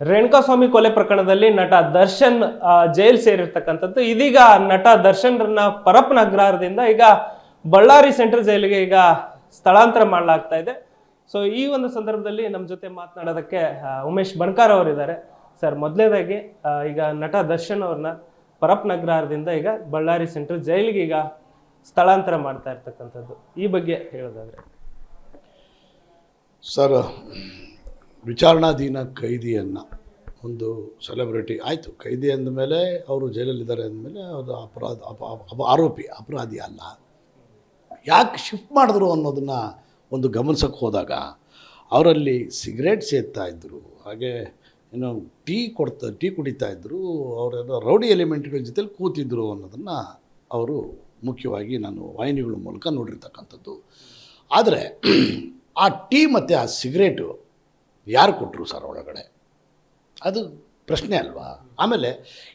ರೇಣುಕಾಸ್ವಾಮಿ ಕೊಲೆ ಪ್ರಕರಣದಲ್ಲಿ ನಟ ದರ್ಶನ್ ಜೈಲ್ ಸೇರಿರ್ತಕ್ಕಂಥದ್ದು. ಇದೀಗ ನಟ ದರ್ಶನ್ರನ್ನ ಪರಪ್ಪನ ಅಗ್ರಹಾರದಿಂದ ಈಗ ಬಳ್ಳಾರಿ ಸೆಂಟ್ರಲ್ ಜೈಲಿಗೆ ಈಗ ಸ್ಥಳಾಂತರ ಮಾಡಲಾಗ್ತಾ ಇದೆ. ಸೊ ಈ ಒಂದು ಸಂದರ್ಭದಲ್ಲಿ ನಮ್ಮ ಜೊತೆ ಮಾತನಾಡೋದಕ್ಕೆ ಉಮೇಶ್ ಬಣ್ಕಾರ್ ಅವರಿದ್ದಾರೆ. ಸರ್, ಮೊದಲನೇದಾಗಿ ಈಗ ನಟ ದರ್ಶನ್ ಅವ್ರನ್ನ ಪರಪ್ಪನ ಅಗ್ರಹಾರದಿಂದ ಈಗ ಬಳ್ಳಾರಿ ಸೆಂಟ್ರಲ್ ಜೈಲಿಗೆ ಈಗ ಸ್ಥಳಾಂತರ ಮಾಡ್ತಾ ಇರ್ತಕ್ಕಂಥದ್ದು. ಈ ಬಗ್ಗೆ ಹೇಳೋದಾದ್ರೆ. ಸರ್ ವಿಚಾರಣಾಧೀನ ಕೈದಿಯನ್ನು ಒಂದು ಸೆಲೆಬ್ರಿಟಿ ಆಯಿತು. ಕೈದಿ ಅಂದಮೇಲೆ ಅವರು ಜೈಲಲ್ಲಿದ್ದಾರೆ ಅಂದಮೇಲೆ ಅದು ಅಪರಾಧ, ಅಪ ಆರೋಪಿ, ಅಪರಾಧಿ ಅಲ್ಲ. ಯಾಕೆ ಶಿಫ್ಟ್ ಮಾಡಿದ್ರು ಅನ್ನೋದನ್ನು ಒಂದು ಗಮನಿಸೋಕ್ಕೆ ಹೋದಾಗ ಅವರಲ್ಲಿ ಸಿಗರೇಟ್ ಸೇದ್ತಾ ಇದ್ದರು ಹಾಗೆ ಏನು ಟೀ ಕೊಡ್ತಾ, ಟೀ ಕುಡಿತಾ ಇದ್ದರು ಅವರೆಲ್ಲ ರೌಡಿ ಎಲಿಮೆಂಟ್ಗಳ ಜೊತೆಲಿ ಕೂತಿದ್ರು ಅನ್ನೋದನ್ನು ಅವರು ಮುಖ್ಯವಾಗಿ ನಾನು ವಾಹಿನಿಗಳ ಮೂಲಕ ನೋಡಿರ್ತಕ್ಕಂಥದ್ದು. ಆದರೆ ಆ ಟೀ ಮತ್ತು ಆ ಸಿಗರೇಟು ಯಾರು ಕೊಟ್ಟರು ಸರ್ ಒಳಗಡೆ? ಅದು ಪ್ರಶ್ನೆ ಅಲ್ವಾ? ಆಮೇಲೆ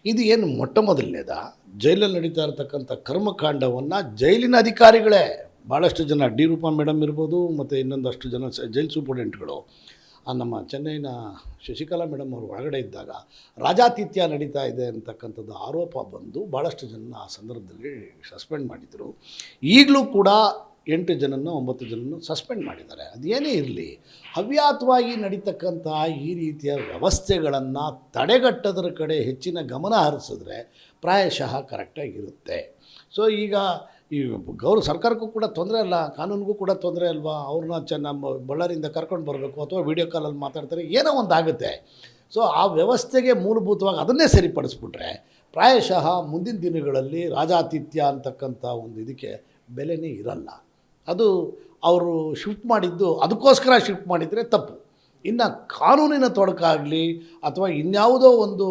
ಇದು ಏನು ಮೊಟ್ಟ ಮೊದಲನೇದ ಜೈಲಲ್ಲಿ ನಡೀತಾ ಇರತಕ್ಕಂಥ ಕರ್ಮಕಾಂಡವನ್ನು ಜೈಲಿನ ಅಧಿಕಾರಿಗಳೇ ಭಾಳಷ್ಟು ಜನ ಡಿ ರೂಪಾ ಮೇಡಮ್ ಇರ್ಬೋದು, ಮತ್ತು ಇನ್ನೊಂದಷ್ಟು ಜನ ಜೈಲ್ ಸೂಪರ್ಡೆಂಟ್ಗಳು ಆ ನಮ್ಮ ಚೆನ್ನೈನ ಶಶಿಕಲಾ ಮೇಡಮ್ ಅವರು ಒಳಗಡೆ ಇದ್ದಾಗ ರಾಜಾತಿಥ್ಯ ನಡೀತಾ ಇದೆ ಅಂತಕ್ಕಂಥದ್ದು ಆರೋಪ ಬಂದು ಭಾಳಷ್ಟು ಜನ ಆ ಸಂದರ್ಭದಲ್ಲಿ ಸಸ್ಪೆಂಡ್ ಮಾಡಿದರು. ಈಗಲೂ ಕೂಡ ಎಂಟು ಜನನ ಒಂಬತ್ತು ಜನನೋ ಸಸ್ಪೆಂಡ್ ಮಾಡಿದ್ದಾರೆ. ಅದೇನೇ ಇರಲಿ, ಹವ್ಯಾತವಾಗಿ ನಡೀತಕ್ಕಂತಹ ಈ ರೀತಿಯ ವ್ಯವಸ್ಥೆಗಳನ್ನು ತಡೆಗಟ್ಟೋದ್ರ ಕಡೆ ಹೆಚ್ಚಿನ ಗಮನ ಹರಿಸಿದ್ರೆ ಪ್ರಾಯಶಃ ಕರೆಕ್ಟಾಗಿರುತ್ತೆ. ಸೊ ಈಗ ಈ ಗೌರವ ಸರ್ಕಾರಕ್ಕೂ ಕೂಡ ತೊಂದರೆ ಅಲ್ಲ, ಕಾನೂನಿಗೂ ಕೂಡ ತೊಂದರೆ ಅಲ್ವಾ? ಅವ್ರನ್ನ ಚ, ನಮ್ಮ ಬಳ್ಳಾರಿಯಿಂದ ಕರ್ಕೊಂಡು ಬರಬೇಕು ಅಥವಾ ವೀಡಿಯೋ ಕಾಲಲ್ಲಿ ಮಾತಾಡ್ತಾರೆ, ಏನೋ ಒಂದು ಆಗುತ್ತೆ. ಸೊ ಆ ವ್ಯವಸ್ಥೆಗೆ ಮೂಲಭೂತವಾಗಿ ಅದನ್ನೇ ಸರಿಪಡಿಸ್ಬಿಟ್ರೆ ಪ್ರಾಯಶಃ ಮುಂದಿನ ದಿನಗಳಲ್ಲಿ ರಾಜಾತಿಥ್ಯ ಅಂತಕ್ಕಂಥ ಒಂದು ಇದಕ್ಕೆ ಬೆಲೆನೇ ಇರಲ್ಲ. ಅದು ಅವರು ಶಿಫ್ಟ್ ಮಾಡಿದ್ದು, ಅದಕ್ಕೋಸ್ಕರ ಶಿಫ್ಟ್ ಮಾಡಿದರೆ ತಪ್ಪು. ಇನ್ನು ಕಾನೂನಿನ ತೊಡಕಾಗಲಿ ಅಥವಾ ಇನ್ಯಾವುದೋ ಒಂದು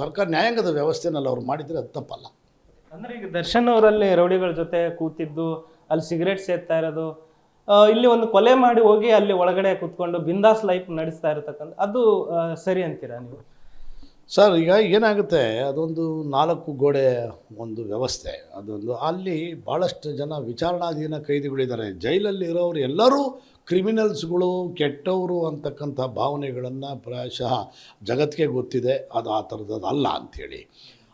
ಸರ್ಕಾರ ನ್ಯಾಯಾಂಗದ ವ್ಯವಸ್ಥೆನಲ್ಲಿ ಅವ್ರು ಮಾಡಿದರೆ ಅದು ತಪ್ಪಲ್ಲ. ಅಂದರೆ ಈಗ ದರ್ಶನ್ ಅವರಲ್ಲಿ ರೌಡಿಗಳ ಜೊತೆ ಕೂತಿದ್ದು, ಅಲ್ಲಿ ಸಿಗರೇಟ್ ಸೇರ್ತಾ ಇರೋದು ಇಲ್ಲಿ ಒಂದು ಕೊಲೆ ಮಾಡಿ ಹೋಗಿ ಅಲ್ಲಿ ಒಳಗಡೆ ಕೂತ್ಕೊಂಡು ಬಿಂದಾಸ್ ಲೈಫ್ ನಡೆಸ್ತಾ ಇರತಕ್ಕಂಥ, ಅದು ಸರಿ ಅಂತೀರಾ ನೀವು? ಸರ್, ಈಗ ಏನಾಗುತ್ತೆ, ಅದೊಂದು ನಾಲ್ಕು ಗೋಡೆ ಒಂದು ವ್ಯವಸ್ಥೆ. ಅದೊಂದು ಅಲ್ಲಿ ಭಾಳಷ್ಟು ಜನ ವಿಚಾರಣಾಧೀನ ಕೈದಿಗಳಿದ್ದಾರೆ. ಜೈಲಲ್ಲಿ ಇರೋರು ಎಲ್ಲರೂ ಕ್ರಿಮಿನಲ್ಸ್ಗಳು, ಕೆಟ್ಟವರು ಅಂತಕ್ಕಂಥ ಭಾವನೆಗಳನ್ನು ಪ್ರಾಯಶಃ ಜಗತ್ತಿಗೆ ಗೊತ್ತಿದೆ. ಅದು ಆ ಥರದ್ದು ಅಲ್ಲ ಅಂಥೇಳಿ.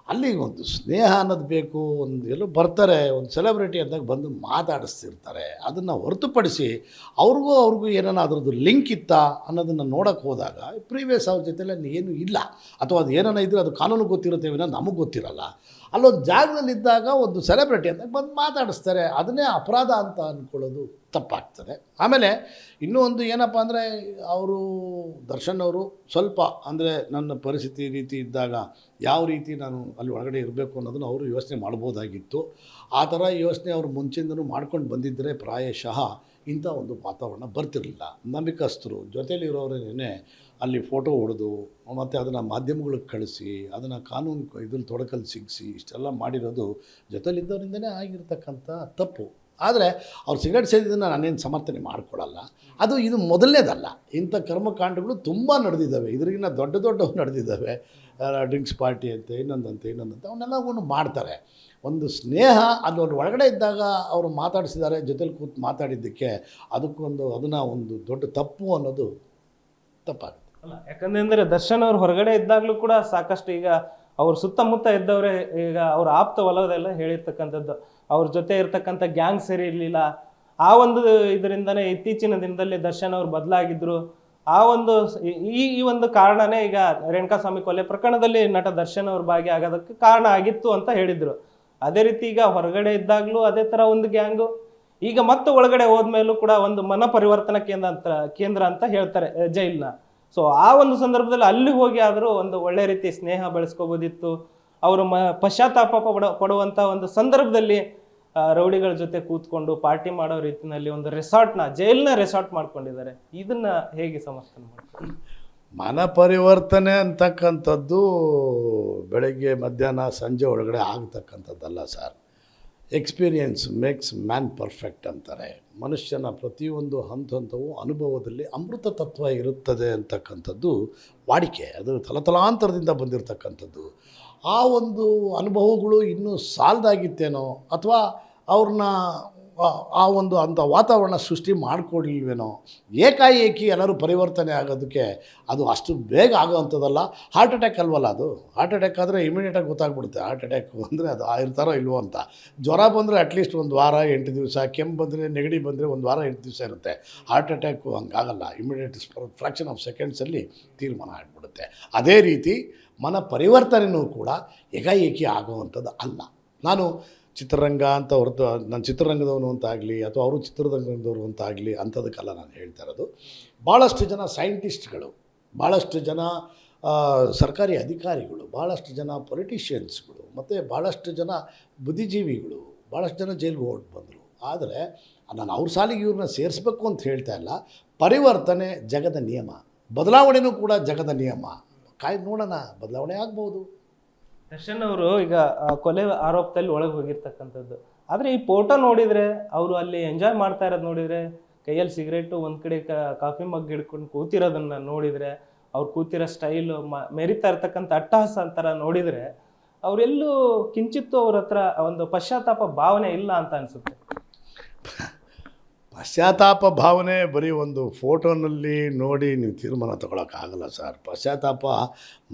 ಅಲ್ಲಿ ಒಂದು ಸ್ನೇಹ ಅನ್ನೋದು ಬೇಕು, ಒಂದು ಎಲ್ಲೋ ಬರ್ತಾರೆ, ಒಂದು ಸೆಲೆಬ್ರಿಟಿ ಅಂದಾಗ ಬಂದು ಮಾತಾಡಿಸ್ತಿರ್ತಾರೆ. ಅದನ್ನು ಹೊರತುಪಡಿಸಿ ಅವ್ರಿಗೂ ಅವ್ರಿಗೂ ಏನಾನ ಅದ್ರದ್ದು ಲಿಂಕ್ ಇತ್ತಾ ಅನ್ನೋದನ್ನು ನೋಡೋಕ್ಕೆ ಹೋದಾಗ ಪ್ರೀವಿಯಸ್ ಅವ್ರ ಜೊತೆಲಿ ಏನು ಇಲ್ಲ. ಅಥವಾ ಅದು ಏನಾನ ಇದ್ದರೆ ಅದು ಕಾನೂನು ಗೊತ್ತಿರುತ್ತೆ ವಿನ ನಮಗೆ ಗೊತ್ತಿರಲ್ಲ. ಅಲ್ಲೊಂದು ಜಾಗದಲ್ಲಿದ್ದಾಗ ಒಂದು ಸೆಲೆಬ್ರಿಟಿ ಅಂತ ಬಂದು ಮಾತಾಡಿಸ್ತಾರೆ. ಅದನ್ನೇ ಅಪರಾಧ ಅಂತ ಅಂದ್ಕೊಳ್ಳೋದು ತಪ್ಪಾಗ್ತದೆ. ಆಮೇಲೆ ಇನ್ನೂ ಒಂದು ಏನಪ್ಪ ಅಂದರೆ, ಅವರು ದರ್ಶನ್ ಅವರು ಸ್ವಲ್ಪ ಅಂದರೆ ನನ್ನ ಪರಿಸ್ಥಿತಿ ರೀತಿ ಇದ್ದಾಗ ಯಾವ ರೀತಿ ನಾನು ಅಲ್ಲಿ ಒಳಗಡೆ ಇರಬೇಕು ಅನ್ನೋದನ್ನು ಅವರು ಯೋಚನೆ ಮಾಡ್ಬೋದಾಗಿತ್ತು. ಆ ಥರ ಯೋಚನೆ ಅವರು ಮುಂಚಿಂದನೂ ಮಾಡ್ಕೊಂಡು ಬಂದಿದ್ದರೆ ಪ್ರಾಯಶಃ ಇಂಥ ಒಂದು ವಾತಾವರಣ ಬರ್ತಿರಲಿಲ್ಲ. ನಂಬಿಕಸ್ಥರು ಜೊತೆಲಿರೋರೇನೆ ಅಲ್ಲಿ ಫೋಟೋ ಹೊಡೆದು ಮತ್ತು ಅದನ್ನು ಮಾಧ್ಯಮಗಳಿಗೆ ಕಳಿಸಿ, ಅದನ್ನು ಕಾನೂನು ಇದ್ರಲ್ಲಿ ತೊಡಕಲ್ಲಿ ಸಿಗಿಸಿ, ಇಷ್ಟೆಲ್ಲ ಮಾಡಿರೋದು ಜೊತೆಲಿದ್ದವರಿಂದನೇ ಆಗಿರ್ತಕ್ಕಂಥ ತಪ್ಪು. ಆದರೆ ಅವ್ರು ಸಿಗರೇಟ್ ಸೇದಿದ್ದನ್ನು ನಾನೇನು ಸಮರ್ಥನೆ ಮಾಡಿಕೊಡಲ್ಲ ಅದು ಇದು ಮೊದಲನೇದಲ್ಲ. ಇಂಥ ಕರ್ಮಕಾಂಡಗಳು ತುಂಬ ನಡೆದಿದ್ದಾವೆ. ಇದ್ರಿಗಿನ್ನ ದೊಡ್ಡ ದೊಡ್ಡವು ನಡೆದಿದ್ದಾವೆ. ಡ್ರಿಂಕ್ಸ್ ಪಾರ್ಟಿ ಅಂತ, ಇನ್ನೊಂದಂತೆ ಇನ್ನೊಂದಂತೆ ಅವನ್ನೆಲ್ಲವನ್ನು ಮಾಡ್ತಾರೆ. ಒಂದು ಸ್ನೇಹ ಅದು ಅವ್ರು ಒಳಗಡೆ ಇದ್ದಾಗ ಅವರು ಮಾತಾಡಿಸಿದ್ದಾರೆ, ಜೊತೆಲಿ ಕೂತು ಮಾತಾಡಿದ್ದಕ್ಕೆ ಅದಕ್ಕೊಂದು ಅದನ್ನು ಒಂದು ದೊಡ್ಡ ತಪ್ಪು ಅನ್ನೋದು ತಪ್ಪಾಗುತ್ತೆ. ಅಲ್ಲ, ಯಾಕಂದ್ರೆ ದರ್ಶನ್ ಅವ್ರು ಹೊರಗಡೆ ಇದ್ದಾಗಲೂ ಕೂಡ ಸಾಕಷ್ಟು ಈಗ ಅವ್ರ ಸುತ್ತಮುತ್ತ ಇದ್ದವರೇ ಈಗ ಅವ್ರ ಆಪ್ತ ಒಲವದೆಲ್ಲ ಹೇಳಿರ್ತಕ್ಕಂಥದ್ದು. ಅವ್ರ ಜೊತೆ ಇರ್ತಕ್ಕಂಥ ಗ್ಯಾಂಗ್ ಸರಿ ಇರಲಿಲ್ಲ. ಆ ಒಂದು ಇದರಿಂದನೇ ಇತ್ತೀಚಿನ ದಿನದಲ್ಲಿ ದರ್ಶನ್ ಅವ್ರು ಬದಲಾಗಿದ್ರು. ಆ ಒಂದು ಈ ಈ ಒಂದು ಕಾರಣನೇ ಈಗ ರೇಣುಕಾಸ್ವಾಮಿ ಕೊಲೆ ಪ್ರಕರಣದಲ್ಲಿ ನಟ ದರ್ಶನ್ ಅವ್ರ ಭಾಗಿಯಾಗೋದಕ್ಕೆ ಕಾರಣ ಆಗಿತ್ತು ಅಂತ ಹೇಳಿದ್ರು. ಅದೇ ರೀತಿ ಈಗ ಹೊರಗಡೆ ಇದ್ದಾಗಲೂ ಅದೇ ತರ ಒಂದು ಗ್ಯಾಂಗು ಈಗ ಮತ್ತೆ ಒಳಗಡೆ ಹೋದ್ಮೇಲೂ ಕೂಡ ಒಂದು ಮನ ಪರಿವರ್ತನಾ ಕೇಂದ್ರ ಅಂತ ಕೇಂದ್ರ ಅಂತ ಹೇಳ್ತಾರೆ ಜೈಲ್ನ. ಸೊ ಆ ಒಂದು ಸಂದರ್ಭದಲ್ಲಿ ಅಲ್ಲಿ ಹೋಗಿ ಆದರೂ ಒಂದು ಒಳ್ಳೆ ರೀತಿ ಸ್ನೇಹ ಬೆಳೆಸ್ಕೋಬೋದಿತ್ತು. ಅವರು ಮ, ಪಶ್ಚಾತ್ತಾಪ ಪಡ ಒಂದು ಸಂದರ್ಭದಲ್ಲಿ ರೌಡಿಗಳ ಜೊತೆ ಕೂತ್ಕೊಂಡು ಪಾರ್ಟಿ ಮಾಡೋ ರೀತಿಯಲ್ಲಿ ಒಂದು ರೆಸಾರ್ಟ್ನ, ಜೈಲ್ನ ರೆಸಾರ್ಟ್ ಮಾಡ್ಕೊಂಡಿದ್ದಾರೆ. ಇದನ್ನ ಹೇಗೆ ಸಮರ್ಥನೆ ಮಾಡ್ತಾರೆ? ಮನ ಪರಿವರ್ತನೆ ಅಂತಕ್ಕಂಥದ್ದು ಬೆಳಗ್ಗೆ ಮಧ್ಯಾಹ್ನ ಸಂಜೆ ಒಳಗಡೆ ಆಗ್ತಕ್ಕಂಥದ್ದಲ್ಲ sir. Experience makes man perfect ಅಂತಾರೆ. ಮನುಷ್ಯನ ಪ್ರತಿಯೊಂದು ಹಂತ ಹಂತವು ಅನುಭವದಲ್ಲಿ ಅಮೃತ ತತ್ವ ಇರುತ್ತದೆ ಅಂತಕ್ಕಂಥದ್ದು ವಾಡಿಕೆ. ಅದು ತಲತಲಾಂತರದಿಂದ ಬಂದಿರತಕ್ಕಂಥದ್ದು. ಆ ಒಂದು ಅನುಭವಗಳು ಇನ್ನೂ ಸಾಲದಾಗಿತ್ತೇನೋ ಅಥವಾ ಅವ್ರನ್ನ ಆ- ಒಂದು ಅಂಥ ವಾತಾವರಣ ಸೃಷ್ಟಿ ಮಾಡಿಕೊಡ್ಲಿಲ್ವೇನೋ ಏಕಾಏಕಿ ಎಲ್ಲರೂ ಪರಿವರ್ತನೆ ಆಗೋದಕ್ಕೆ ಅದು ಅಷ್ಟು ಬೇಗ ಆಗೋವಂಥದ್ದಲ್ಲ. ಹಾರ್ಟ್ ಅಟ್ಯಾಕ್ ಅಲ್ವಲ್ಲ ಅದು? ಹಾರ್ಟ್ ಅಟ್ಯಾಕ್ ಆದರೆ ಇಮಿಡಿಯೇಟಾಗಿ ಗೊತ್ತಾಗ್ಬಿಡುತ್ತೆ. ಹಾರ್ಟ್ ಅಟ್ಯಾಕ್ ಅಂದರೆ ಅದು ಇರ್ತಾರೋ ಇಲ್ವೋ ಅಂತ. ಜ್ವರ ಬಂದರೆ ಅಟ್ಲೀಸ್ಟ್ ಒಂದು ವಾರ, ಎಂಟು ದಿವಸ. ಕೆಮ್ಮು ಬಂದರೆ, ನೆಗಡಿ ಬಂದರೆ ಒಂದು ವಾರ, ಎಂಟು ದಿವಸ ಇರುತ್ತೆ. ಹಾರ್ಟ್ ಅಟ್ಯಾಕು ಹಂಗಾಗಲ್ಲ. ಇಮಿಡಿಯೇಟ್ ಫ್ರ್ಯಾಕ್ಷನ್ ಆಫ್ ಸೆಕೆಂಡ್ಸಲ್ಲಿ ತೀರ್ಮಾನ ಆಗಿಬಿಡುತ್ತೆ. ಅದೇ ರೀತಿ ಮನ ಪರಿವರ್ತನೆಯೂ ಕೂಡ ಏಕಾಏಕಿ ಆಗುವಂಥದ್ದು ಅಲ್ಲ. ನಾನು ಚಿತ್ರರಂಗ ಅಂತ ಹೊರತು, ನಾನು ಚಿತ್ರರಂಗದವನು ಅಂತಾಗಲಿ ಅಥವಾ ಅವರು ಚಿತ್ರರಂಗದವರು ಅಂತ ಆಗಲಿ ಅಂಥದಕ್ಕೆಲ್ಲ ನಾನು ಹೇಳ್ತಾ ಇರೋದು. ಭಾಳಷ್ಟು ಜನ ಸೈಂಟಿಸ್ಟ್ಗಳು ಭಾಳಷ್ಟು ಜನ ಸರ್ಕಾರಿ ಅಧಿಕಾರಿಗಳು ಭಾಳಷ್ಟು ಜನ ಪೊಲಿಟಿಷಿಯನ್ಸ್ಗಳು, ಮತ್ತು ಭಾಳಷ್ಟು ಜನ ಬುದ್ಧಿಜೀವಿಗಳು ಭಾಳಷ್ಟು ಜನ ಜೈಲಿಗೆ ಓಟ್ ಬಂದರು. ಆದರೆ, ನಾನು ಅವ್ರ ಸಾಲಿಗೆ ಇವ್ರನ್ನ ಸೇರಿಸ್ಬೇಕು ಅಂತ ಹೇಳ್ತಾ ಇಲ್ಲ. ಪರಿವರ್ತನೆ ಜಗದ ನಿಯಮ ಬದಲಾವಣೆಯೂ ಕೂಡ ಜಗದ ನಿಯಮ. ಕಾಯ್ದು ನೋಡೋಣ, ಬದಲಾವಣೆ ಆಗ್ಬೋದು. ದರ್ಶನ್ ಅವರು ಈಗ ಕೊಲೆ ಆರೋಪದಲ್ಲಿ ಒಳಗೆ ಹೋಗಿರ್ತಕ್ಕಂಥದ್ದು. ಆದ್ರೆ ಈ ಫೋಟೋ ನೋಡಿದ್ರೆ ಅವರು ಅಲ್ಲಿ ಎಂಜಾಯ್ ಮಾಡ್ತಾ ಇರೋದು ನೋಡಿದ್ರೆ, ಕೈಯಲ್ಲಿ ಸಿಗರೇಟು ಒಂದ್ ಕಡೆ ಕಾಫಿ ಮಗ್ ಹಿಡ್ಕೊಂಡು ಕೂತಿರೋದನ್ನ ನೋಡಿದ್ರೆ, ಅವ್ರು ಕೂತಿರೋ ಸ್ಟೈಲು ಮೆರಿತಾ ಇರ್ತಕ್ಕಂಥ ಅಟ್ಟಹಾಸ ಅಂತರ ನೋಡಿದ್ರೆ, ಅವರೆಲ್ಲೂ ಕಿಂಚಿತ್ತು ಅವ್ರ ಹತ್ರ ಒಂದು ಪಶ್ಚಾತ್ತಾಪ ಭಾವನೆ ಇಲ್ಲ ಅಂತ ಅನ್ಸುತ್ತೆ. ಪಶ್ಚಾತ್ತಾಪ ಭಾವನೆ ಬರೀ ಒಂದು ಫೋಟೋನಲ್ಲಿ ನೋಡಿ ನೀವು ತೀರ್ಮಾನ ತಗೊಳಕ್ಕಾಗಲ್ಲ ಸರ್. ಪಶ್ಚಾತ್ತಾಪ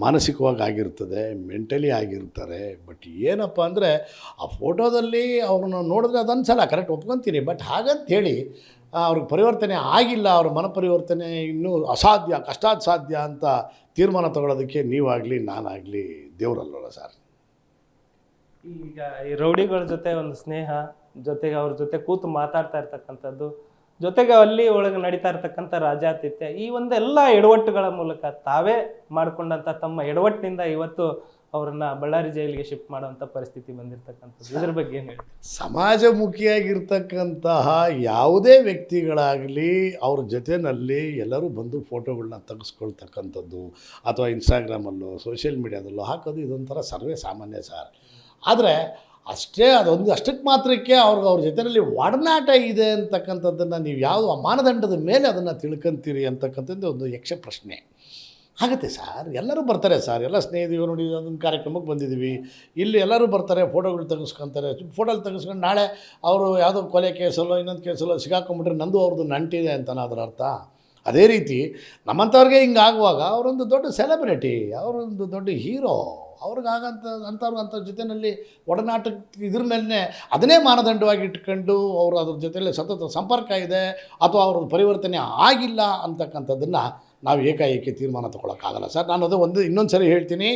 ಮಾನಸಿಕವಾಗಿ ಆಗಿರ್ತದೆ ಮೆಂಟಲಿ ಆಗಿರ್ತಾರೆ. ಬಟ್ ಏನಪ್ಪ ಅಂದರೆ ಆ ಫೋಟೋದಲ್ಲಿ ಅವ್ರನ್ನ ನೋಡಿದ್ರೆ ಅದು ಅನ್ಸಲ್ಲ ಕರೆಕ್ಟ್ ಒಪ್ಕೊತೀನಿ. ಬಟ್ ಹಾಗಂತ ಹೇಳಿ ಅವ್ರಿಗೆ ಪರಿವರ್ತನೆ ಆಗಿಲ್ಲ, ಅವ್ರ ಮನ ಪರಿವರ್ತನೆ ಇನ್ನೂ ಅಸಾಧ್ಯ, ಕಷ್ಟಾಸಾಧ್ಯ ಅಂತ ತೀರ್ಮಾನ ತಗೊಳ್ಳೋದಕ್ಕೆ ನೀವಾಗಲಿ, ನಾನಾಗಲಿ ದೇವರಲ್ಲ ಸರ್. ಈಗ ಈ ರೌಡಿಗಳ ಜೊತೆ ಒಂದು ಸ್ನೇಹ ಜೊತೆಗೆ ಅವ್ರ ಜೊತೆ ಕೂತು ಮಾತಾಡ್ತಾ ಇರ್ತಕ್ಕಂಥದ್ದು, ಜೊತೆಗೆ ಅಲ್ಲಿ ಒಳಗೆ ನಡೀತಾ ಇರ್ತಕ್ಕಂಥ ರಾಜಾತಿಥ್ಯ, ಈ ಒಂದೆಲ್ಲ ಎಡವಟ್ಟುಗಳ ಮೂಲಕ ತಾವೇ ಮಾಡಿಕೊಂಡಂತ ತಮ್ಮ ಎಡವಟ್ಟಿನಿಂದ ಇವತ್ತು ಅವರನ್ನ ಬಳ್ಳಾರಿ ಜೈಲಿಗೆ ಶಿಫ್ಟ್ ಮಾಡುವಂತ ಪರಿಸ್ಥಿತಿ ಬಂದಿರತಕ್ಕಂಥದ್ದು. ಇದ್ರ ಬಗ್ಗೆ ಏನು ಹೇಳಿ ಸಮಾಜಮುಖಿಯಾಗಿರ್ತಕ್ಕಂತಹ ಯಾವುದೇ ವ್ಯಕ್ತಿಗಳಾಗಲಿ, ಅವ್ರ ಜೊತೆಯಲ್ಲಿ ಎಲ್ಲರೂ ಬಂದು ಫೋಟೋಗಳನ್ನ ತೆಗೆಸ್ಕೊಳ್ತಕ್ಕಂಥದ್ದು, ಅಥವಾ ಇನ್ಸ್ಟಾಗ್ರಾಮಲ್ಲೋ ಸೋಷಿಯಲ್ ಮೀಡ್ಯಾದಲ್ಲೋ ಹಾಕೋದು ಇದೊಂಥರ ಸರ್ವೇ ಸಾಮಾನ್ಯ ಸರ್. ಆದರೆ ಅಷ್ಟೇ ಅದೊಂದು ಅಷ್ಟಕ್ಕೆ ಮಾತ್ರಕ್ಕೆ ಅವ್ರಿಗೆ ಅವ್ರ ಜೊತೆಯಲ್ಲಿ ಒಡನಾಟ ಇದೆ ಅಂತಕ್ಕಂಥದ್ದನ್ನು ನೀವು ಯಾವ ಮಾನದಂಡದ ಮೇಲೆ ಅದನ್ನು ತಿಳ್ಕೊಂತೀರಿ ಅಂತಕ್ಕಂಥದ್ದು ಒಂದು ಯಕ್ಷ ಪ್ರಶ್ನೆ. ಆಗುತ್ತೆ ಸರ್, ಎಲ್ಲರೂ ಬರ್ತಾರೆ ಸರ್, ಎಲ್ಲ ಸ್ನೇಹಿತರು ನೋಡಿ ಅದೊಂದು ಕಾರ್ಯಕ್ರಮಕ್ಕೆ ಬಂದಿದ್ದೀವಿ. ಇಲ್ಲಿ ಎಲ್ಲರೂ ಬರ್ತಾರೆ, ಫೋಟೋಗಳು ತೆಗೆಸ್ಕೊತಾರೆ ಫೋಟೋಗಳು ತೆಗೆಸ್ಕೊಂಡು ನಾಳೆ ಅವರು ಯಾವುದೋ ಕೊಲೆ ಕೇಸಲ್ಲೋ ಇನ್ನೊಂದು ಕೇಸಲ್ಲೋ ಸಿಗಾಕೊಂಬಿಟ್ರೆ ನಂದು ಅವ್ರದ್ದು ನಂಟಿದೆ ಅಂತಲೇ ಅದರ ಅರ್ಥ. ಅದೇ ರೀತಿ ನಮ್ಮಂಥವ್ರಿಗೆ ಹಿಂಗೆ ಆಗುವಾಗ ಅವರೊಂದು ದೊಡ್ಡ ಸೆಲೆಬ್ರಿಟಿ, ಅವರೊಂದು ದೊಡ್ಡ ಹೀರೋ. ಅವ್ರಿಗಾಗಂಥ ಅಂಥವ್ರು ಅಂಥ ಜೊತೆಯಲ್ಲಿ ಒಡನಾಟ ಇದ್ರ ಮೇಲೆ ಅದನ್ನೇ ಮಾನದಂಡವಾಗಿ ಇಟ್ಕೊಂಡು ಅವರು ಅದ್ರ ಜೊತೆಯಲ್ಲಿ ಸತತ ಸಂಪರ್ಕ ಇದೆ ಅಥವಾ ಅವ್ರ ಪರಿವರ್ತನೆ ಆಗಿಲ್ಲ ಅಂತಕ್ಕಂಥದ್ದನ್ನು ನಾವು ಏಕಾಏಕಿ ತೀರ್ಮಾನ ತೊಗೊಳಕ್ಕಾಗಲ್ಲ. ಸರ್, ನಾನು ಅದು ಒಂದು, ಇನ್ನೊಂದು ಸರಿ ಹೇಳ್ತೀನಿ.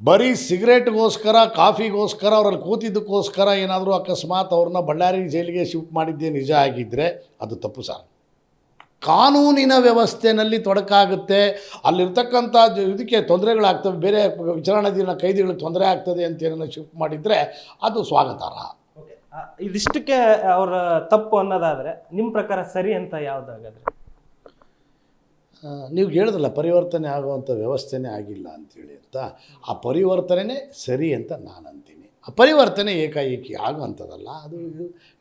ಬರೀ ಸಿಗರೇಟ್ಗೋಸ್ಕರ, ಕಾಫಿಗೋಸ್ಕರ, ಅವರಲ್ಲಿ ಕೂತಿದ್ದಕ್ಕೋಸ್ಕರ ಏನಾದರೂ ಅಕಸ್ಮಾತ್ ಅವ್ರನ್ನ ಬಳ್ಳಾರಿ ಜೈಲಿಗೆ ಶಿಫ್ಟ್ ಮಾಡಿದ್ದೇ ನಿಜ ಆಗಿದ್ದರೆ ಅದು ತಪ್ಪು ಸರ್. ಕಾನೂನಿನ ವ್ಯವಸ್ಥೆಯಲ್ಲಿ ತೊಡಕಾಗುತ್ತೆ. ಅಲ್ಲಿರ್ತಕ್ಕಂಥ ಇದಕ್ಕೆ ತೊಂದರೆಗಳಾಗ್ತವೆ. ಬೇರೆ ವಿಚಾರಣಾಧೀನ ಕೈದಿಗಳಿಗೆ ತೊಂದರೆ ಆಗ್ತದೆ ಅಂತ ಏನನ್ನು ಶಿಫ್ಟ್ ಮಾಡಿದರೆ ಅದು ಸ್ವಾಗತಾರ್ಹ. ಇದಿಷ್ಟಕ್ಕೆ ಅವರ ತಪ್ಪು ಅನ್ನೋದಾದರೆ ನಿಮ್ಮ ಪ್ರಕಾರ ಸರಿ ಅಂತ ಯಾವುದಾಗಾದ್ರೆ? ನೀವು ಹೇಳಿದ್ರಲ್ಲ ಪರಿವರ್ತನೆ ಆಗುವಂಥ ವ್ಯವಸ್ಥೆನೇ ಆಗಿಲ್ಲ ಅಂತೇಳಿ ಅಂತ. ಆ ಪರಿವರ್ತನೆ ಸರಿ ಅಂತ ನಾನು ಅಂತೀನಿ ಆ ಪರಿವರ್ತನೆ ಏಕಾಏಕಿ ಆಗುವಂಥದ್ದಲ್ಲ. ಅದು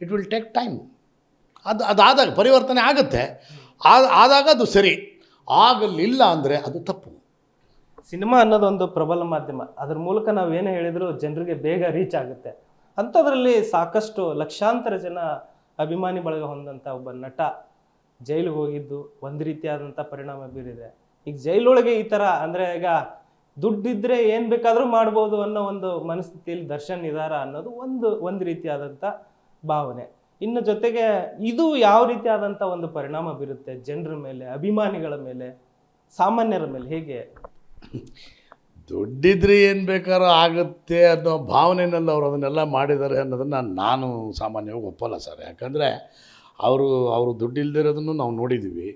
ಇಟ್ ವಿಲ್ ಟೇಕ್ ಟೈಮ್ ಅದು ಅದಾದಾಗ ಪರಿವರ್ತನೆ ಆಗುತ್ತೆ. ಆದಾಗ ಅದು ಸರಿ. ಆಗಲಿಲ್ಲ ಅಂದರೆ ಅದು ತಪ್ಪು. ಸಿನಿಮಾ ಅನ್ನೋದೊಂದು ಪ್ರಬಲ ಮಾಧ್ಯಮ. ಅದ್ರ ಮೂಲಕ ನಾವು ಏನು ಹೇಳಿದ್ರು ಜನರಿಗೆ ಬೇಗ ರೀಚ್ ಆಗುತ್ತೆ. ಅಂಥದ್ರಲ್ಲಿ ಸಾಕಷ್ಟು ಲಕ್ಷಾಂತರ ಜನ ಅಭಿಮಾನಿ ಬಳಗ ಹೊಂದಂತ ಒಬ್ಬ ನಟ ಜೈಲಿಗೆ ಹೋಗಿದ್ದು, ಒಂದು ರೀತಿಯಾದಂಥ ಪರಿಣಾಮ ಬೀರಿದೆ. ಈಗ ಜೈಲೊಳಗೆ ಈ ಥರ ಅಂದರೆ ಈಗ ದುಡ್ಡಿದ್ರೆ ಏನು ಬೇಕಾದರೂ ಮಾಡ್ಬೋದು ಅನ್ನೋ ಒಂದು ಮನಸ್ಥಿತಿಯಲ್ಲಿ ದರ್ಶನ್ ಇದಾರ ಅನ್ನೋದು ಒಂದು ಒಂದು ರೀತಿಯಾದಂಥ ಭಾವನೆ. ಇನ್ನು ಜೊತೆಗೆ ಇದು ಯಾವ ರೀತಿಯಾದಂಥ ಒಂದು ಪರಿಣಾಮ ಬೀರುತ್ತೆ ಜನರ ಮೇಲೆ, ಅಭಿಮಾನಿಗಳ ಮೇಲೆ, ಸಾಮಾನ್ಯರ ಮೇಲೆ ಹೇಗೆ? ದುಡ್ಡಿದ್ರೆ ಏನು ಬೇಕಾದ್ರೂ ಆಗುತ್ತೆ ಅನ್ನೋ ಭಾವನೆಯಲ್ಲಿ ಅವರು ಅದನ್ನೆಲ್ಲ ಮಾಡಿದ್ದಾರೆ ಅನ್ನೋದನ್ನು ನಾನು ಸಾಮಾನ್ಯವಾಗಿ ಒಪ್ಪಲ್ಲ ಸರ್. ಯಾಕಂದರೆ ಅವರು ಅವರು ದುಡ್ಡು ಇಲ್ದಿರೋದನ್ನು ನಾವು ನೋಡಿದ್ದೀವಿ?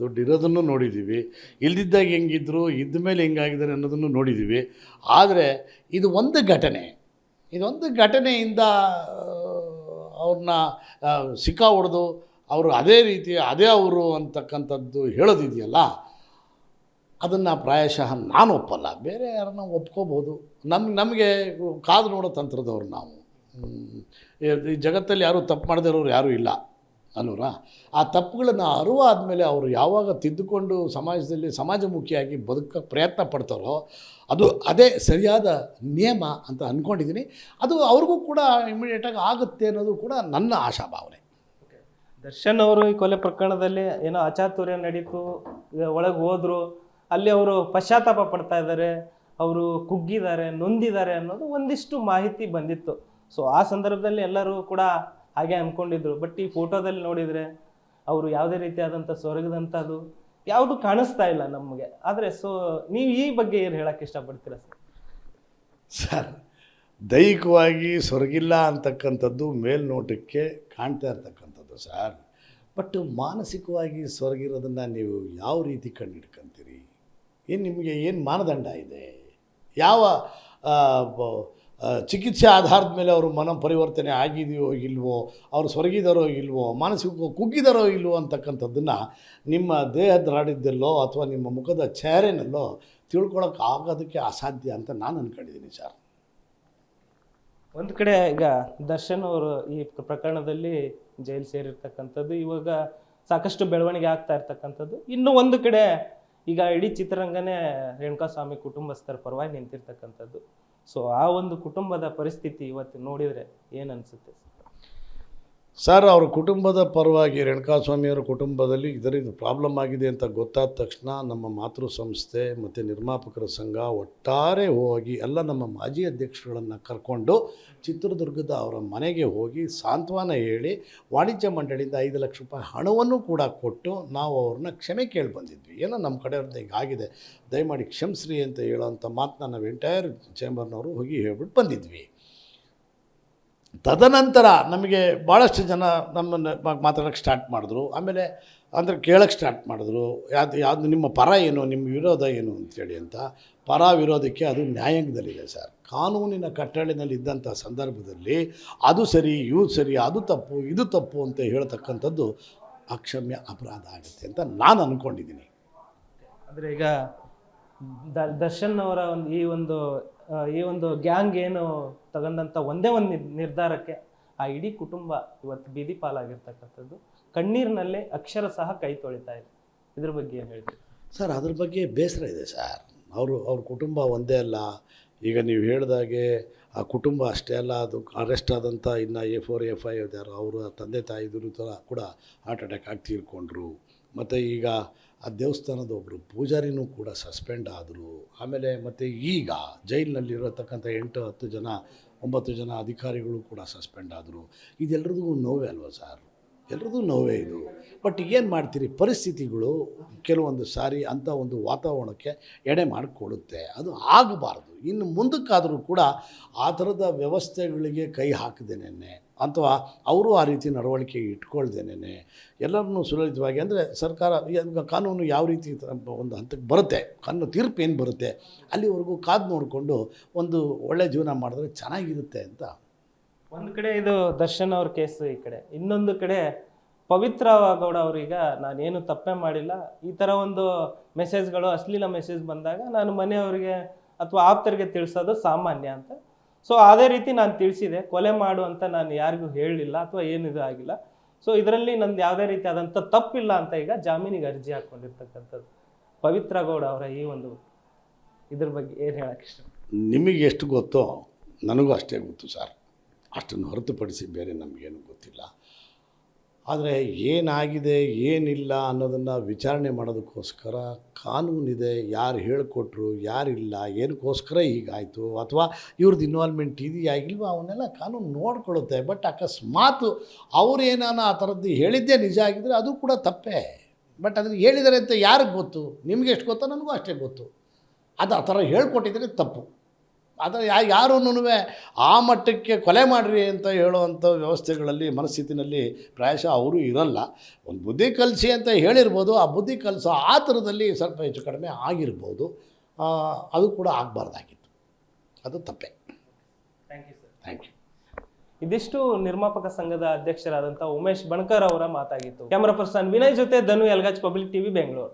ದುಡ್ಡು ಇರೋದನ್ನು ನೋಡಿದ್ದೀವಿ ಇಲ್ದಿದ್ದಾಗ ಹೆಂಗಿದ್ರು ಇದ್ದ ಮೇಲೆ ಹೆಂಗಾಗಿದ್ದಾರೆ ಅನ್ನೋದನ್ನು ನೋಡಿದ್ದೀವಿ ಆದರೆ ಇದು ಒಂದು ಘಟನೆ. ಇದೊಂದು ಘಟನೆಯಿಂದ ಅವ್ರನ್ನ ಸಿಕ್ಕ ಹೊಡೆದು ಅವರು ಅದೇ ರೀತಿ, ಅದೇ ಅವರು ಅಂತಕ್ಕಂಥದ್ದು ಹೇಳೋದಿದೆಯಲ್ಲ, ಅದನ್ನು ಪ್ರಾಯಶಃ ನಾನು ಒಪ್ಪಲ್ಲ. ಬೇರೆ ಯಾರನ್ನ ಒಪ್ಕೋಬೋದು ನಮ್ಗೆ ನಮಗೆ ಕಾದು ನೋಡೋ ತಂತ್ರದವ್ರು ನಾವು. ಈ ಈ ಜಗತ್ತಲ್ಲಿ ಯಾರೂ ತಪ್ಪು ಮಾಡದೇ ಇರೋರು ಯಾರೂ ಇಲ್ಲ. ಅಲ್ವರಾ ಆ ತಪ್ಪುಗಳನ್ನು ಅರಿವಾದ್ಮೇಲೆ ಅವರು ಯಾವಾಗ ತಿದ್ದುಕೊಂಡು ಸಮಾಜದಲ್ಲಿ ಸಮಾಜಮುಖಿಯಾಗಿ ಬದುಕ ಪ್ರಯತ್ನ ಪಡ್ತಾರೋ, ಅದು ಅದೇ ಸರಿಯಾದ ನಿಯಮ ಅಂತ ಅಂದ್ಕೊಂಡಿದ್ದೀನಿ ಅದು ಅವ್ರಿಗೂ ಕೂಡ ಇಮಿಡಿಯೇಟಾಗಿ ಆಗುತ್ತೆ ಅನ್ನೋದು ಕೂಡ ನನ್ನ ಆಶಾಭಾವನೆ. ದರ್ಶನ್ ಅವರು ಈ ಕೊಲೆ ಪ್ರಕರಣದಲ್ಲಿ ಏನೋ ಅಚಾತುರ್ಯ ನಡೀತು ಒಳಗೆ ಹೋದರು, ಅಲ್ಲಿ ಅವರು ಪಶ್ಚಾತ್ತಾಪ ಪಡ್ತಾ ಇದ್ದಾರೆ, ಅವರು ಕುಗ್ಗಿದ್ದಾರೆ, ನೊಂದಿದ್ದಾರೆ ಅನ್ನೋದು ಒಂದಿಷ್ಟು ಮಾಹಿತಿ ಬಂದಿತ್ತು. ಸೊ ಆ ಸಂದರ್ಭದಲ್ಲಿ ಎಲ್ಲರೂ ಕೂಡ ಹಾಗೆ ಅನ್ಕೊಂಡಿದ್ರು. ಬಟ್ ಈ ಫೋಟೋದಲ್ಲಿ ನೋಡಿದರೆ ಅವರು ಯಾವುದೇ ರೀತಿಯಾದಂಥ ಸ್ವರ್ಗದಂಥದ್ದು ಯಾವುದು ಕಾಣಿಸ್ತಾ ಇಲ್ಲ ನಮಗೆ. ಆದರೆ ಸೊ ನೀವು ಈ ಬಗ್ಗೆ ಏನು ಹೇಳಕ್ಕೆ ಇಷ್ಟಪಡ್ತೀರಾ ಸರ್ ಸರ್ ದೈಹಿಕವಾಗಿ ಸೊರಗಿಲ್ಲ ಅಂತಕ್ಕಂಥದ್ದು ಮೇಲ್ನೋಟಕ್ಕೆ ಕಾಣ್ತಾ ಇರ್ತಕ್ಕಂಥದ್ದು ಸರ್ ಬಟ್ ಮಾನಸಿಕವಾಗಿ ಸೊರಗಿರೋದನ್ನು ನೀವು ಯಾವ ರೀತಿ ಕಂಡಿಡ್ಕೊಂತೀರಿ ಏನು ನಿಮಗೆ ಏನು ಮಾನದಂಡ ಇದೆ? ಯಾವ ಚಿಕಿತ್ಸೆ ಆಧಾರದ ಮೇಲೆ ಅವರು ಮನ ಪರಿವರ್ತನೆ ಆಗಿದೆಯೋ ಇಲ್ವೋ, ಅವರು ಸೊರಗಿದಾರೋ ಇಲ್ವೋ, ಮಾನಸಿಕ ಕುಗ್ಗಿದಾರೋ ಇಲ್ವೋ ಅಂತಕ್ಕಂಥದ್ದನ್ನು ನಿಮ್ಮ ದೇಹದ ರಾಡಿದ್ದಲ್ಲೋ ಅಥವಾ ನಿಮ್ಮ ಮುಖದ ಚಹರೆನಲ್ಲೋ ತಿಳ್ಕೊಳಕ್ಕೆ ಆಗೋದಕ್ಕೆ ಅಸಾಧ್ಯ ಅಂತ ನಾನು ಅಂದ್ಕೊಂಡಿದ್ದೀನಿ ಸರ್. ಒಂದು ಕಡೆ ಈಗ ದರ್ಶನ್ ಅವರು ಈ ಪ್ರಕರಣದಲ್ಲಿ ಜೈಲು ಸೇರಿರ್ತಕ್ಕಂಥದ್ದು, ಇವಾಗ ಸಾಕಷ್ಟು ಬೆಳವಣಿಗೆ ಆಗ್ತಾ ಇರ್ತಕ್ಕಂಥದ್ದು. ಇನ್ನು ಒಂದು ಕಡೆ ಈಗ ಇಡೀ ಚಿತ್ರರಂಗನೇ ರೇಣುಕಾಸ್ವಾಮಿ ಕುಟುಂಬಸ್ಥರ ಪರವಾಗಿ ನಿಂತಿರ್ತಕ್ಕಂಥದ್ದು. ಸೊ ಆ ಒಂದು ಕುಟುಂಬದ ಪರಿಸ್ಥಿತಿ ಇವತ್ತು ನೋಡಿದರೆ ಏನು ಅನಿಸುತ್ತೆ? ಸರ್, ಅವ್ರ ಕುಟುಂಬದ ಪರವಾಗಿ ರೇಣುಕಾಸ್ವಾಮಿಯವರ ಕುಟುಂಬದಲ್ಲಿ ಇದರಿಂದ ಪ್ರಾಬ್ಲಮ್ ಆಗಿದೆ ಅಂತ ಗೊತ್ತಾದ ತಕ್ಷಣ ನಮ್ಮ ಮಾತೃ ಸಂಸ್ಥೆ ಮತ್ತು ನಿರ್ಮಾಪಕರ ಸಂಘ ಒಟ್ಟಾರೆ ಹೋಗಿ ಎಲ್ಲ ನಮ್ಮ ಮಾಜಿ ಅಧ್ಯಕ್ಷರುಗಳನ್ನು ಕರ್ಕೊಂಡು ಚಿತ್ರದುರ್ಗದ ಅವರ ಮನೆಗೆ ಹೋಗಿ ಸಾಂತ್ವನ ಹೇಳಿ ವಾಣಿಜ್ಯ ಮಂಡಳಿಯಿಂದ ಐದು ಲಕ್ಷ ರೂಪಾಯಿ ಹಣವನ್ನು ಕೂಡ ಕೊಟ್ಟು ನಾವು ಅವ್ರನ್ನ ಕ್ಷಮೆ ಕೇಳಿ ಬಂದಿದ್ವಿ. ಏನೋ ನಮ್ಮ ಕಡೆಯವ್ರದ್ದು ಈಗ ಆಗಿದೆ. ದಯಮಾಡಿ ಕ್ಷಮಿಸ್ರಿ ಅಂತ ಹೇಳೋಂಥ ಮಾತನ್ನ ನಾವು ಎಂಟೈರ್ ಚೇಂಬರ್ನವರು ಹೋಗಿ ಹೇಳ್ಬಿಟ್ಟು ಬಂದಿದ್ವಿ. ತದನಂತರ ನಮಗೆ ಭಾಳಷ್ಟು ಜನ ನಮ್ಮನ್ನು ಮಾತಾಡೋಕ್ಕೆ ಸ್ಟಾರ್ಟ್ ಮಾಡಿದ್ರು. ಆಮೇಲೆ ಅಂದರೆ ಕೇಳೋಕ್ಕೆ ಸ್ಟಾರ್ಟ್ ಮಾಡಿದ್ರು. ಯಾವುದು ಯಾವುದು ನಿಮ್ಮ ಪರ ಏನು, ನಿಮ್ಮ ವಿರೋಧ ಏನು ಅಂತೇಳಿ ಅಂತ. ಪರ ವಿರೋಧಕ್ಕೆ ಅದು ನ್ಯಾಯಾಂಗದಲ್ಲಿದೆ ಸರ್. ಕಾನೂನಿನ ಕಟ್ಟಳೆನಲ್ಲಿ ಇದ್ದಂಥ ಸಂದರ್ಭದಲ್ಲಿ ಅದು ಸರಿ ಇವು ಸರಿ, ಅದು ತಪ್ಪು, ಇದು ತಪ್ಪು ಅಂತ ಹೇಳ್ತಕ್ಕಂಥದ್ದು ಅಕ್ಷಮ್ಯ ಅಪರಾಧ ಆಗುತ್ತೆ ಅಂತ ನಾನು ಅಂದ್ಕೊಂಡಿದ್ದೀನಿ ಅಂದರೆ ಈಗ ದರ್ಶನ್ ಅವರ ಒಂದು ಈ ಒಂದು ಈ ಒಂದು ಗ್ಯಾಂಗ್ ಏನು ತಗೊಂಡಂಥ ಒಂದೇ ಒಂದು ನಿರ್- ನಿರ್ಧಾರಕ್ಕೆ ಆ ಇಡೀ ಕುಟುಂಬ ಇವತ್ತು ಬೀದಿ ಪಾಲಾಗಿರ್ತಕ್ಕಂಥದ್ದು. ಕಣ್ಣೀರಿನಲ್ಲೇ ಅಕ್ಷರ ಸಹ ಕೈ ತೊಳಿತಾ ಇದೆ. ಇದ್ರ ಬಗ್ಗೆ ಏನು ಹೇಳ್ತೀವಿ ಸರ್, ಅದ್ರ ಬಗ್ಗೆ ಬೇಸರ ಇದೆ ಸರ್. ಅವರು, ಅವ್ರ ಕುಟುಂಬ ಒಂದೇ ಅಲ್ಲ. ಈಗ ನೀವು ಹೇಳಿದಾಗೆ ಆ ಕುಟುಂಬ ಅಷ್ಟೇ ಅಲ್ಲ, ಅದು ಅರೆಸ್ಟ್ ಆದಂಥ ಇನ್ನು ಎ ಫೋರ್, ಎ ಫೈವ್ ಇದ್ದಾರೆ ಅವರ ತಂದೆ ತಾಯಿದ್ರು ತರ ಕೂಡ ಹಾರ್ಟ್ ಅಟ್ಯಾಕ್ ಆಗಿ ತೀರ್ಕೊಂಡ್ರು. ಮತ್ತು ಈಗ ಆ ದೇವಸ್ಥಾನದ ಒಬ್ಬರು ಪೂಜಾರಿನೂ ಕೂಡ ಸಸ್ಪೆಂಡ್ ಆದರು. ಆಮೇಲೆ ಮತ್ತು ಈಗ ಜೈಲಿನಲ್ಲಿರತಕ್ಕಂಥ ಎಂಟು ಹತ್ತು ಜನ, ಒಂಬತ್ತು ಜನ ಅಧಿಕಾರಿಗಳು ಕೂಡ ಸಸ್ಪೆಂಡ್ ಆದರು. ಇದೆಲ್ಲರಿಗೂ ನೋವೇ ಅಲ್ವಾ ಸರ್? ಎಲ್ರದ್ದು ನೋವೇ ಇದು. ಬಟ್ ಏನು ಮಾಡ್ತೀರಿ? ಪರಿಸ್ಥಿತಿಗಳು ಕೆಲವೊಂದು ಸಾರಿ ಅಂಥ ಒಂದು ವಾತಾವರಣಕ್ಕೆ ಎಡೆ ಮಾಡಿಕೊಡುತ್ತೆ ಅದು ಆಗಬಾರ್ದು. ಇನ್ನು ಮುಂದಕ್ಕಾದರೂ ಕೂಡ ಆ ಥರದ ವ್ಯವಸ್ಥೆಗಳಿಗೆ ಕೈ ಹಾಕದೇನೆ ಅಥವಾ ಅವರು ಆ ರೀತಿ ನಡವಳಿಕೆ ಇಟ್ಕೊಳ್ದೇನೆ ಎಲ್ಲರನ್ನೂ ಸುಲಲಿತವಾಗಿ ಅಂದರೆ ಸರ್ಕಾರ ಕಾನೂನು ಯಾವ ರೀತಿ ಒಂದು ಹಂತಕ್ಕೆ ಬರುತ್ತೆ? ಕಾನೂನು ತೀರ್ಪು ಏನು ಬರುತ್ತೆ? ಅಲ್ಲಿವರೆಗೂ ಕಾದು ನೋಡಿಕೊಂಡು ಒಂದು ಒಳ್ಳೆಯ ಜೀವನ ಮಾಡಿದ್ರೆ ಚೆನ್ನಾಗಿರುತ್ತೆ ಅಂತ. ಒಂದು ಕಡೆ ಇದು ದರ್ಶನ್ ಅವ್ರ ಕೇಸು, ಈ ಕಡೆ. ಇನ್ನೊಂದು ಕಡೆ ಪವಿತ್ರ ಗೌಡ ಅವ್ರೀಗ ನಾನೇನು ತಪ್ಪೇ ಮಾಡಿಲ್ಲ. ಈ ಥರ ಒಂದು ಮೆಸೇಜ್ಗಳು, ಅಶ್ಲೀಲ ಮೆಸೇಜ್ ಬಂದಾಗ ನಾನು ಮನೆಯವರಿಗೆ ಅಥವಾ ಆಪ್ತರಿಗೆ ತಿಳಿಸೋದು ಸಾಮಾನ್ಯ ಅಂತ. ಸೊ, ಅದೇ ರೀತಿ ನಾನು ತಿಳಿಸಿದೆ. ಕೊಲೆ ಮಾಡು ಅಂತ ನಾನು ಯಾರಿಗೂ ಹೇಳಲಿಲ್ಲ ಅಥವಾ ಏನು ಇದು ಆಗಿಲ್ಲ. ಸೊ, ಇದರಲ್ಲಿ ನಂದು ಯಾವುದೇ ರೀತಿ ಆದಂಥ ತಪ್ಪಿಲ್ಲ ಅಂತ ಈಗ ಜಾಮೀನಿಗೆ ಅರ್ಜಿ ಹಾಕ್ಕೊಂಡಿರ್ತಕ್ಕಂಥದ್ದು ಪವಿತ್ರ ಗೌಡ ಅವರ ಈ ಒಂದು ಇದ್ರ ಬಗ್ಗೆ ಏನು ಹೇಳಕ್ಕೆ ಇಷ್ಟ ನಿಮಗೆ ಎಷ್ಟು ಗೊತ್ತೋ ನನಗೂ ಅಷ್ಟೇ ಗೊತ್ತು, ಸರ್. ಅಷ್ಟನ್ನು ಹೊರತುಪಡಿಸಿ ಬೇರೆ ನಮಗೇನು ಗೊತ್ತಿಲ್ಲ. ಆದರೆ ಏನಾಗಿದೆ, ಏನಿಲ್ಲ ಅನ್ನೋದನ್ನು ವಿಚಾರಣೆ ಮಾಡೋದಕ್ಕೋಸ್ಕರ ಕಾನೂನಿದೆ, ಯಾರು ಹೇಳಿಕೊಟ್ರು, ಯಾರಿಲ್ಲ, ಏನಕ್ಕೋಸ್ಕರ ಹೀಗಾಯಿತು, ಅಥವಾ ಇವ್ರದ್ದು ಇನ್ವಾಲ್ವ್ಮೆಂಟ್ ಇದೆಯಾ, ಇಲ್ವಾ, ಅವನ್ನೆಲ್ಲ ಕಾನೂನು ನೋಡ್ಕೊಳ್ಳುತ್ತೆ. ಬಟ್ ಅಕಸ್ಮಾತ್ ಅವ್ರೇನಾನ ಆ ಥರದ್ದು ಹೇಳಿದ್ದೇ ನಿಜ ಆಗಿದ್ರೆ ಅದು ಕೂಡ ತಪ್ಪೇ. ಬಟ್ ಅದನ್ನು ಹೇಳಿದ್ದಾರೆ ಅಂತ ಯಾರಿಗೆ ಗೊತ್ತು? ನಿಮಗೆ ಎಷ್ಟು ಗೊತ್ತೋ ನನಗೂ ಅಷ್ಟೇ ಗೊತ್ತು. ಅದು ಆ ಥರ ಹೇಳ್ಕೊಟ್ಟಿದ್ರೆ ತಪ್ಪು. ಆದರೆ ಯಾ ಯಾರೂ ಆ ಮಟ್ಟಕ್ಕೆ ಕೊಲೆ ಮಾಡಿರಿ ಅಂತ ಹೇಳುವಂಥ ವ್ಯವಸ್ಥೆಗಳಲ್ಲಿ ಮನಸ್ಥಿತಿನಲ್ಲಿ ಪ್ರಾಯಶಃ ಅವರು ಇರಲ್ಲ. ಒಂದು ಬುದ್ಧಿ ಕಲಿಸಿ ಅಂತ ಹೇಳಿರ್ಬೋದು ಆ ಬುದ್ಧಿ ಕಲಿಸೋ ಆ ಥರದಲ್ಲಿ ಸ್ವಲ್ಪ ಹೆಚ್ಚು ಕಡಿಮೆ ಆಗಿರ್ಬೋದು. ಅದು ಕೂಡ ಆಗಬಾರ್ದಾಗಿತ್ತು. ಅದು ತಪ್ಪೇ. Thank you sir thank you ಇದಿಷ್ಟು ನಿರ್ಮಾಪಕ ಸಂಘದ ಅಧ್ಯಕ್ಷರಾದಂಥ ಉಮೇಶ್ ಬಣಕರ್ ಅವರ ಮಾತಾಗಿತ್ತು. ಕ್ಯಾಮರಾ ಪರ್ಸನ್ ವಿನಯ್ ಜೊತೆ ಧನು ಯಲ್ಗಾಜ್ ಪಬ್ಲಿಕ್ ಟಿವಿ ಬೆಂಗಳೂರು.